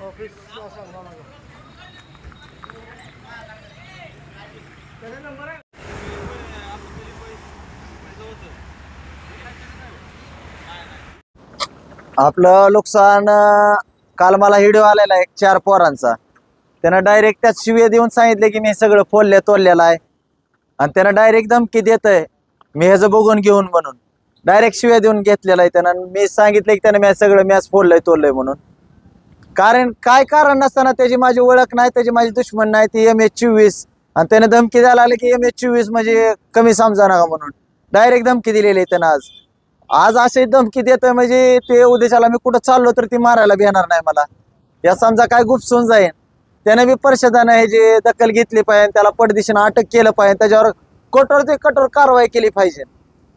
हो, ऑफिस असं मला त्याचा नंबर आहे? आपलं नुकसान काल मला व्हिडिओ आलेला आहे चार पोरांचा. त्यानं डायरेक्ट त्यात शिवे देऊन सांगितले की मी सगळं फोडले तोडलेलं आहे. आणि त्यानं डायरेक्ट धमकी देत आहे मी ह्याचं बघून घेऊन म्हणून. डायरेक्ट शिव्या देऊन घेतलेलं आहे त्यानं. मी सांगितलं की त्यानं मॅच सगळं मॅच फोडलंय तोडलंय म्हणून. कारण काय कारण नसताना त्याची माझी ओळख नाही त्याची माझी दुश्मन नाही ती एम एच चोवीस. आणि त्याने धमकी द्यायला आली की एम एच चोवीस म्हणजे कमी समजा नका म्हणून. डायरेक्ट धमकी दिलेली आहे त्यानं आज. आज अशी धमकी देतोय म्हणजे ते उद्याच्याला मी कुठं चाललो तर ती मारायला भेणार नाही मला. या समजा काय गुपसून जाईन. त्याने बी परिषदानं हे जे दखल घेतली पाहिजे त्याला पडदिशीनं अटक केलं पाहिजे त्याच्यावर कठोर ते कठोर कारवाई केली पाहिजे.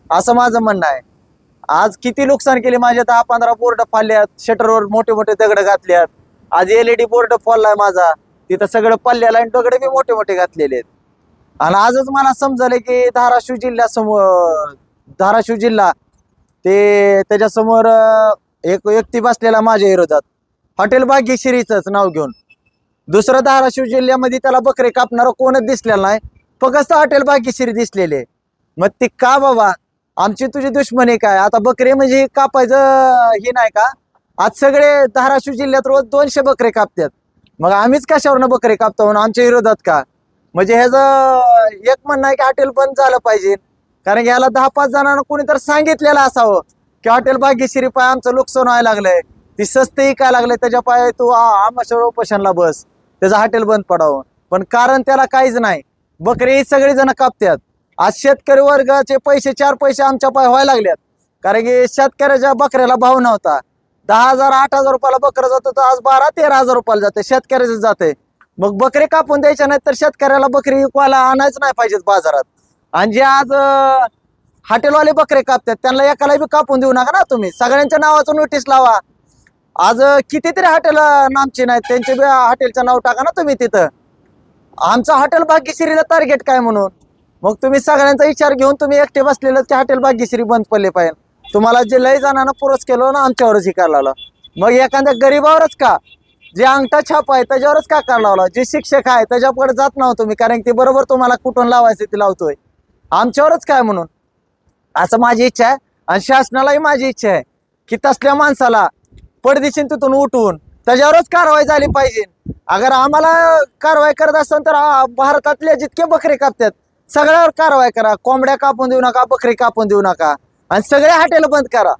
असं माझं म्हणणं आहे. आज किती नुकसान केले माझे दहा पंधरा बोर्ड फाडल्यात शटरवर मोठे मोठे दगड घातल्यात. आज एलईडी बोर्ड फोडलाय माझा. तिथं सगळं पल्ल्याला आणि दगड मी मोठे मोठे घातलेले आहेत. आणि आजच मला समजलं की धाराशिव जिल्ह्यासमोर धाराशिव जिल्हा ते त्याच्यासमोर एक व्यक्ती बसलेला माझ्या विरोधात. हॉटेल भाग्यश्रीचंच नाव घेऊन. दुसरं धाराशिव जिल्ह्यामध्ये त्याला बकरे कापणारा कोणच दिसलेला नाही. फक्त हॉटेल भाग्यश्री दिसलेले. मग ती का बाबा आमची तुझी दुश्मनी काय? आता बकरे म्हणजे कापायचं हे नाही का? आज सगळे धाराशिव जिल्ह्यात रोज दोनशे बकरे कापतात. मग आम्हीच कशावरनं बकरे कापतो म्हणून आमच्या विरोधात का? म्हणजे ह्याचं एक म्हणणं आहे की हॉटेल बंद झालं पाहिजे. कारण की याला दहा पाच जणांना कोणी तर सांगितलेलं असावं की हॉटेल भाग्यश्री पाय आमचं नुकसान व्हायला लागलंय. ती स्वस्त काय लागलंय त्याच्या पाय तू आमच्या उपोषणला बस. त्याचं हॉटेल बंद पडावं. पण कारण त्याला काहीच नाही. बकरे ही जण कापतात. आज शेतकरी वर्गाचे पैसे चार पैसे आमच्या पाय व्हायला लागल्यात कारण की शेतकऱ्याच्या बकऱ्याला भाव नव्हता. दहा हजार आठ हजार रुपयाला बकरं जातं तर आज बारा तेरा हजार रुपयाला जाते शेतकऱ्याचे जाते. मग बकरे कापून द्यायच्या नाही तर शेतकऱ्याला बकरी विकवायला आणायच नाही पाहिजेत बाजारात. आणि जे आज हॉटेलवाले बकरे कापतात त्यांना एकाला बी कापून देऊ नका ना तुम्ही. सगळ्यांच्या नावाचं नोटीस लावा. आज कितीतरी हॉटेल नामची नाहीत त्यांचे बी हॉटेलचं नाव टाका ना तुम्ही तिथं. आमचं हॉटेल भाग्यश्रीला टार्गेट काय म्हणून? मग तुम्ही सगळ्यांचा विचार घेऊन तुम्ही एकटे बसलेलं ते हॉटेल भाग्यश्री बंद पडले पाहिजे. तुम्हाला जे लय जणांना पुरस केलं ना आमच्यावरच हे करायला लावलं. मग एखाद्या गरीबावरच का? जे अंगठा छाप आहे त्याच्यावरच का करायला लावला जे शिक्षक आहे त्याच्याकडे जात नव्हतो मी कारण ते बरोबर तुम्हाला कुठून लावायचं ते लावतोय. आमच्यावरच काय म्हणून? असं माझी इच्छा आहे आणि शासनालाही माझी इच्छा आहे की तसल्या माणसाला पडदिशी तिथून उठवून त्याच्यावरच कारवाई झाली पाहिजे. अगर आम्हाला कारवाई करत असेल तर भारतातले जितके बकरे कापतात सगळ्यावर कारवाई करा. कोंबड्या कापून देऊ नका बकरी कापून देऊ नका. आणि सगळे हॉटेल बंद करा.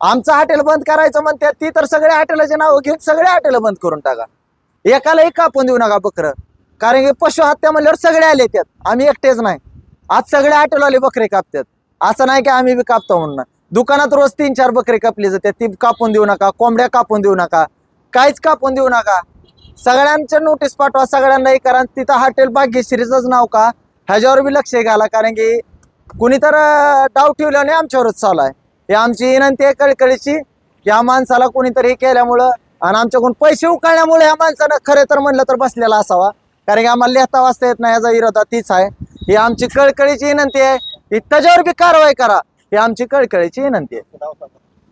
आमचं हॉटेल बंद करायचं म्हणतात ती तर सगळ्या हॉटेलाचे नाव घेऊन सगळे हॉटेल बंद करून टाका. एकालाही कापून देऊ नका बकरं. कारण की पशु हत्या म्हणल्यावर सगळे आले त्यात. आम्ही एकटेच नाही. आज सगळे हॉटेलवाले बकरे कापतात. असं नाही की आम्ही बी कापतो म्हणून. दुकानात रोज तीन चार बकरे कापली जाते. ती कापून देऊ नका कोंबड्या कापून देऊ नका. काहीच कापून देऊ नका. सगळ्यांच्या नोटीस पाठवा सगळ्यांना करा. तिथं हॉटेल भाग्यश्रीचंच नाव का? ह्याच्यावर बी लक्ष घाला कारण की कुणी तर डाव ठेवला नाही आमच्यावरच चालू आहे. हे आमची विनंती आहे कळकळीची की या माणसाला कोणीतरी हे केल्यामुळं आणि आमच्याकडून पैसे उकळल्यामुळे या माणसानं खरे तर म्हणलं तर बसलेला असावा. कारण की आम्हाला लिहता वाचता येत नाही याचा विरोधात तीच आहे. ही आमची कळकळीची विनंती आहे. की त्याच्यावर बी कारवाई करा. ही आमची कळकळीची विनंती आहे.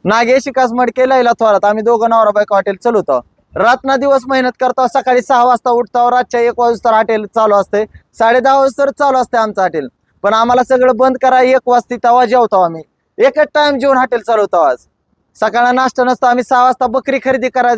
नागेश विकास मडके लैला थोरात आम्ही दोघं नवरा बायको हॉटेल चलवतो. रातना दिवस मेहनत करता सकाळी सहा वाजता उठता रातच्या एक वाजता हॉटेल चालू असते साडे दहा वाजता चालू असते आमचं हॉटेल. पण आम्हाला सगळं बंद करा एक वाजता तेव्हा जेवतो आम्ही. एकच टाइम जेवण हॉटेल चालवतो आज. सकाळला नाश्ता नसतो आम्ही सहा वाजता बकरी खरेदी करायचा